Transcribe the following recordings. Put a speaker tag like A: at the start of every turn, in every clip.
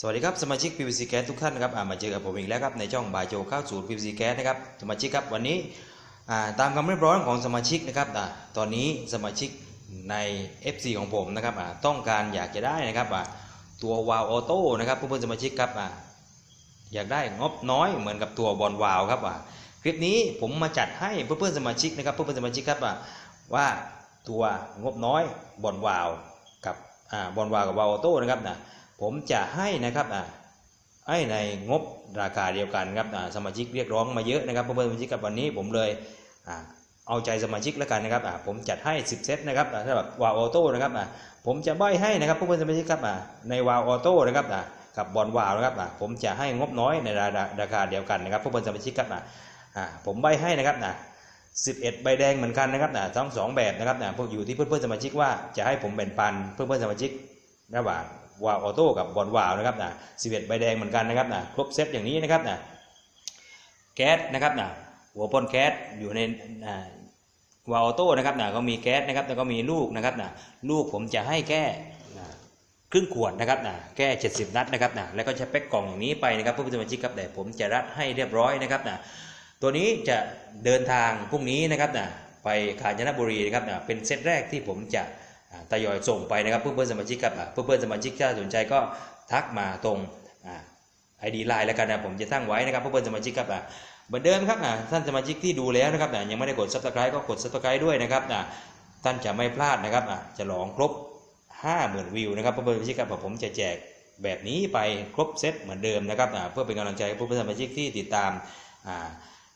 A: สวัสดีครับสมาชิก PVC Gas ทุกท่านนะครับมาเจอกับผมอีกแล้วครับในช่องบายโจเข้าสู่ PVC Gas นะครับสมาชิกครับวันนี้ตามคำเรียบร้อยของสมาชิกนะครับตอนนี้สมาชิกใน FC ของผมนะครับต้องการอยากจะได้นะครับตัววาล์วออโต้นะครับเพื่อนสมาชิกครับอยากได้งบน้อยเหมือนกับตัวบอลวาล์วครับคลิปนี้ผมมาจัดให้เพื่อนๆสมาชิกนะครับเพื่อนๆสมาชิกครับว่าตัวงบน้อยบอลวาล์วกับบอลวาล์วกับวาล์วออโต้นะครับนะ ผมจะให้นะครับอ่าให้ในงบราคาเดียวกันครับสมาชิกเรียกร้องมาเยอะนะครับเพื่อนสมาชิกกับวันนี้ผมเลยอ่าเอาใจสมาชิกแล้วกันนะครับผมจัดให้ 10 เซตนะครับอ่าสำหรับวาวออโต้นะครับผมจะใบให้นะครับเพื่อนสมาชิกครับในวาวออโต้นะครับกับบอลวาวนะครับผมจะให้งบน้อยในราคาเดียวกันนะครับเพื่อนสมาชิกครับผมใบให้นะครับ11 ใบแดงเหมือนกันนะครับทั้งสองแบบนะครับพวกอยู่ที่เพื่อนๆสมาชิกว่าจะให้ผมแบ่งปันเพื่อนๆสมาชิกระหว่าง วาวออโต้กับบอลวาวนะครับนะ11ใบแดงเหมือนกันนะครับนะครบเซตอย่างนี้นะครับนะแก๊สนะครับนะหัวพ่นแก๊สอยู่ในวาวออโต้นะครับนะก็มีแก๊สนะครับแล้วก็มีลูกนะครับนะลูกผมจะให้แค่นะครึ่งขวดนะครับนะแค่70 นัดนะครับนะแล้วก็ใช้แพ็คกล่องอย่างนี้ไปนะครับเพื่อนสมาชิกครับแต่ผมจะรัดให้เรียบร้อยนะครับนะตัวนี้จะเดินทางพรุ่งนี้นะครับนะไปกาญจนบุรีนะครับนะเป็นเซตแรกที่ผมจะ ทยอยส่งไปนะครับเพื่อนเพื่อนๆสมาชิกครับเพื่อนเพื่อนๆสมาชิกถ้าสนใจก็ทักมาตรงไอดีไลน์แล้วกันนะผมจะตั้งไว้นะครับเพื่อนเพื่อนๆสมาชิกครับเหมือนเดิมครับท่านสมาชิกที่ดูแล้วนะครับยังไม่ได้กด subscribe ก็กด subscribe ด้วยนะครับท่านจะไม่พลาดนะครับจะหลองครบ 50,000 วิวนะครับเพื่อนๆสมาชิกครับผมจะแจกแบบนี้ไปครบเซตเหมือนเดิมนะครับเพื่อเป็นกำลังใจให้เพื่อนๆสมาชิกที่ติดตามอ่า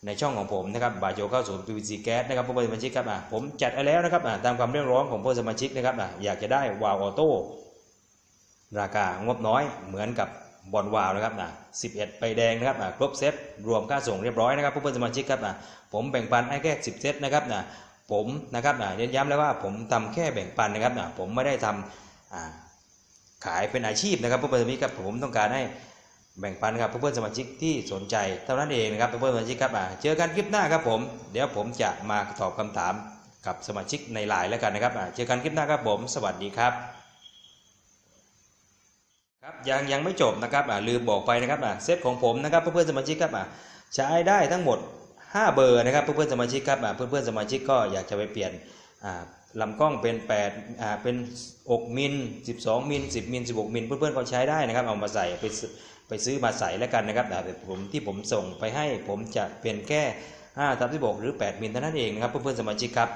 A: ในช่องของผมนะครับบาโจเข้าสู่ PVC Gas นะครับเพื่อนสมาชิกครับอะผมจัดไว้แล้วนะครับอะตามความเรียกร้องของเพื่อนสมาชิกนะครับอะอยากจะได้วาวออโต้ราคางบน้อยเหมือนกับบอลวาล์วนะครับอะ11 ไปแดงนะครับอะครบเซตรวมค่าส่งเรียบร้อยนะครับเพื่อนสมาชิกครับอะผมแบ่งปันให้แค่10 เซตนะครับนะผมนะครับอะเน้นย้ำแล้วว่าผมทำแค่แบ่งปันนะครับอะผมไม่ได้ทำอ่าขายเป็นอาชีพนะครับเพื่อนสมาชิกครับผมต้องการให้ แบ่งปันครับเพื่อนๆสมาชิกที่สนใจเท่านั้นเองนะครับเพื่อนๆสมาชิกครับอ่าเจอกันคลิปหน้าครับผม เดี๋ยวผมจะมาตอบคำถามกับสมาชิกในไลน์แล้วกันนะครับอ่าเจอกันคลิปหน้าครับผม สวัสดีครับครับยังยังไม่จบนะครับอ่าลืมบอกไปนะครับอ่าเซตของผมนะครับเพื่อนๆสมาชิกครับอ่าใช้ได้ทั้งหมด 5 เบอร์นะครับเพื่อนๆสมาชิกครับอ่าเพื่อนๆสมาชิกก็อยากจะไปเปลี่ยนอ่าลำกล้องเป็น8อ่าเป็น 6 มิล 12 มิล 10 มิล 16 มิล เพื่อนๆก็ใช้ได้นะครับ เอามาใส่ไปไปซื้อมาใส่แล้วกันนะครับแต่ผมที่ผมส่งไปให้ผมจะเป็นแค่5ทับที่6หรือ 8 มิลเท่านั้นเองนะครับเพื่อนๆสมาชิกครับ